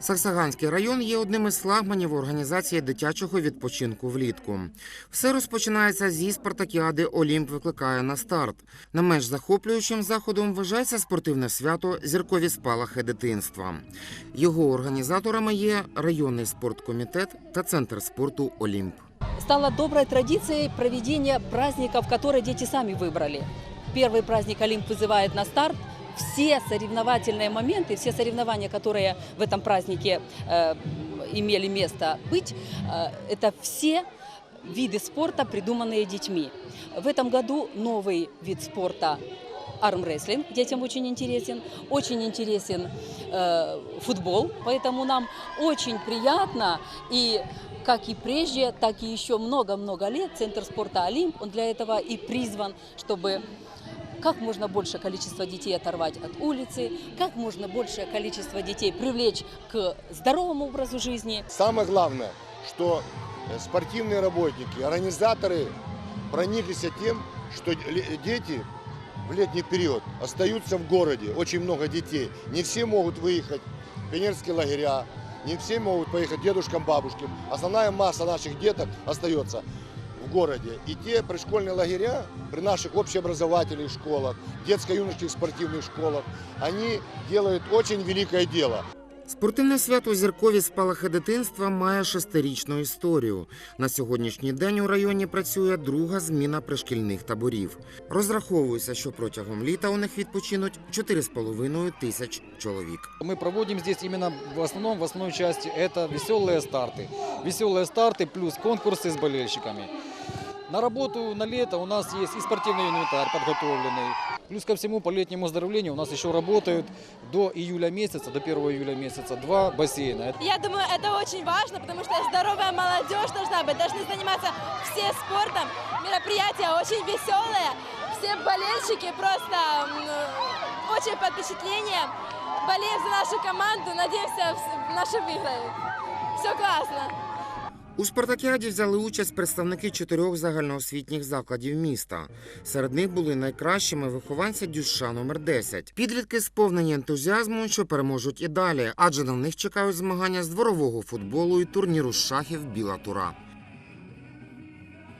Саксаганський район є одним із флагманів організації дитячого відпочинку влітку. Все розпочинається зі спартакіади Олімп викликає на старт. Не менш захоплюючим заходом вважається спортивне свято Зіркові спалахи дитинства. Його організаторами є районний спорткомітет та центр спорту Олімп. стала доброй традицией проведения праздников, которые дети сами выбрали. Первый праздник Олимп вызывает на старт. Все соревновательные моменты, все соревнования, которые в этом празднике э, имели место быть, э, это все виды спорта, придуманные детьми. В этом году новый вид спорта армрестлинг. Детям очень интересен, очень интересен э, футбол, поэтому нам очень приятно. И как и прежде, так и еще много-много лет Центр спорта «Олимп», он для этого и призван, чтобы как можно большее количество детей оторвать от улицы, как можно большее количество детей привлечь к здоровому образу жизни. Самое главное, что э, спортивные работники, организаторы прониклись тем, что дети в летний период остаются в городе. Очень много детей. Не все могут выехать в пионерские лагеря, не все могут поехать дедушкам, бабушкам. Основная масса наших деток остается в городе. И те пришкольные лагеря при наших общеобразовательных школах, детско-юношеских спортивных школах, они делают очень великое дело. Спортивне свято Зіркові спалахи дитинства має шестирічну історію. На сьогоднішній день у районі працює друга зміна пришкільних таборів. Розраховується, що протягом літа у них відпочинуть 4,5 тисяч чоловік. Мы проводим здесь именно в основном, в основной части, это веселые старты. Веселые старты плюс конкурсы с болельщиками. На работу на лето у нас есть и спортивный инвентарь подготовленный. Плюс ко всему по летнему оздоровлению у нас еще работают до июля месяца, до 1 июля месяца два бассейна. Я думаю, это очень важно, потому что здоровая молодежь должна быть, должны заниматься все спортом. Мероприятия очень веселые, все болельщики просто очень под впечатлением. Болеем за нашу команду, надеемся, наши выиграют. Все классно. У спартакіаді взяли участь представники чотирьох загальноосвітніх закладів міста. Серед них були найкращими вихованці Дюша номер 10 Підлітки сповнені ентузіазму, що переможуть і далі, адже на них чекають змагання з дворового футболу і турніру шахів Біла Тура.